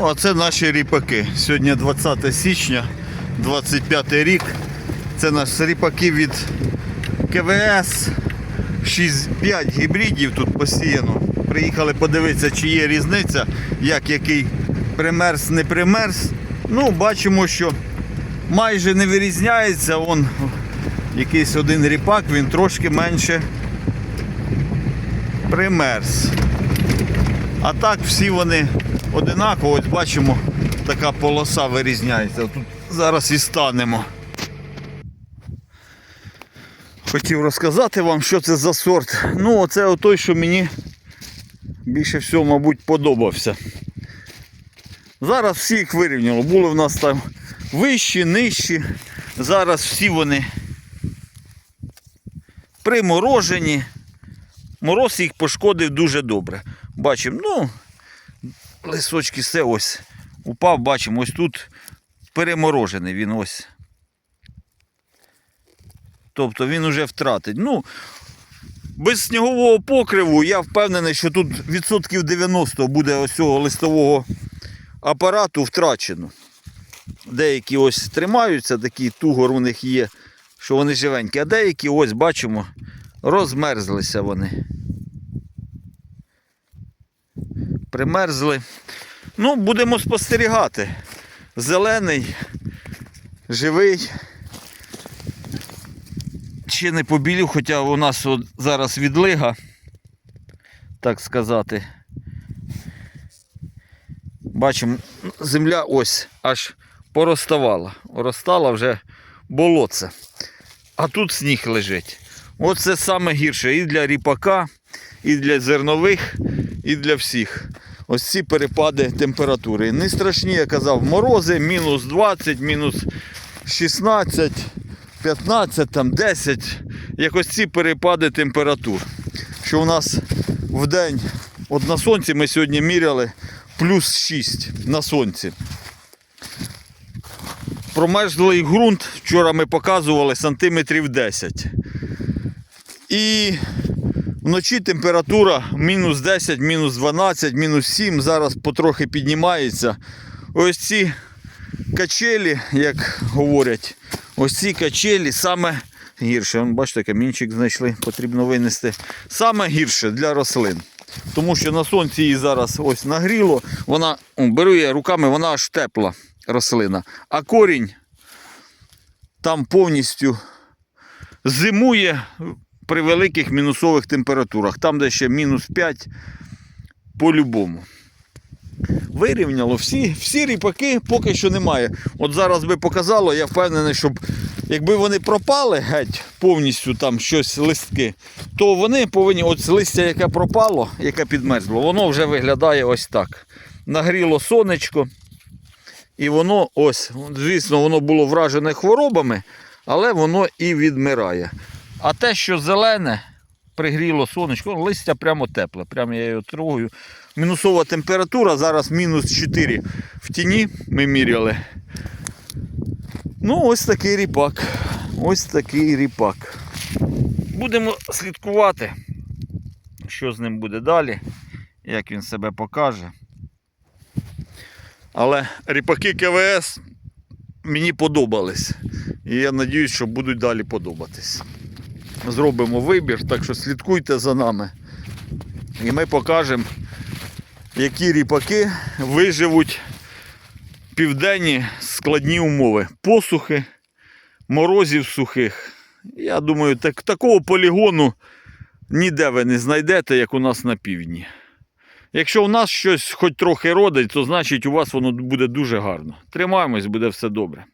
О, це наші ріпаки. Сьогодні 20 січня, 25 рік. Це наші ріпаки від КВС. 6-5 гібридів тут посіяно. Приїхали подивитися, чи є різниця, як який примерз, не примерз. Ну, бачимо, що майже не вирізняється. Вон якийсь один ріпак, він трошки менше примерз. А так всі вони одинаково. Ось бачимо, така полоса вирізняється. Тут зараз і станемо. Хотів розказати вам, що це за сорт. Ну, оце той, що мені більше всього, мабуть, подобався. Зараз всі їх вирівняло. Були в нас там вищі, нижчі. Зараз всі вони приморожені. Мороз їх пошкодив дуже добре. Бачимо, ну, лисочки все ось упав, бачимо, ось тут переморожений він ось. Тобто він уже втратить. Ну, без снігового покриву я впевнений, що тут відсотків 90 буде ось цього листового апарату втрачено. Деякі ось тримаються, такі тугор у них є, що вони живенькі, а деякі ось бачимо, розмерзлися вони. Примерзли. Ну, будемо спостерігати. Зелений, живий. Ще не побілів, хоча у нас от зараз відлига, так сказати. Бачимо, земля ось аж порозставала. Розстала вже болотце. А тут сніг лежить. Оце саме гірше і для ріпака, і для зернових, і для всіх. Ось ці перепади температури. Не страшні, я казав, морози, мінус 20, мінус 16, 15, там 10. Якось ці перепади температур. Що у нас в день, от на сонці ми сьогодні міряли плюс 6 на сонці. Промерзлий ґрунт, вчора ми показували сантиметрів 10. І вночі температура мінус 10, мінус 12, мінус 7. Зараз потрохи піднімається. Ось ці качелі, як говорять, ось ці качелі саме гірше. Вон, бачите, камінчик знайшли, потрібно винести. Саме гірше для рослин. Тому що на сонці її зараз ось нагріло, вона о, беру я руками, вона аж тепла рослина. А корінь там повністю зимує при великих мінусових температурах. Там, де ще мінус 5 по-любому. Вирівняло всі, всі ріпаки поки що немає. От зараз би показало, я впевнений, щоб якби вони пропали геть повністю там щось листки, то вони повинні, от листя, яке пропало, яке підмерзло, воно вже виглядає ось так. Нагріло сонечко. І воно ось, звісно, воно було вражене хворобами, але воно і відмирає. А те, що зелене, пригріло сонечко, листя прямо тепле. Прямо я його трогаю. Мінусова температура, зараз мінус 4 в тіні ми міряли. Ну, ось такий ріпак. Ось такий ріпак. Будемо слідкувати, що з ним буде далі, як він себе покаже. Але ріпаки КВС мені подобались. І я сподіваюся, що будуть далі подобатись. Зробимо вибір, так що слідкуйте за нами. І ми покажемо, які ріпаки виживуть південні складні умови. Посухи, морозів сухих. Я думаю, так, такого полігону ніде ви не знайдете, як у нас на півдні. Якщо у нас щось хоч трохи родить, то значить у вас воно буде дуже гарно. Тримаємось, буде все добре.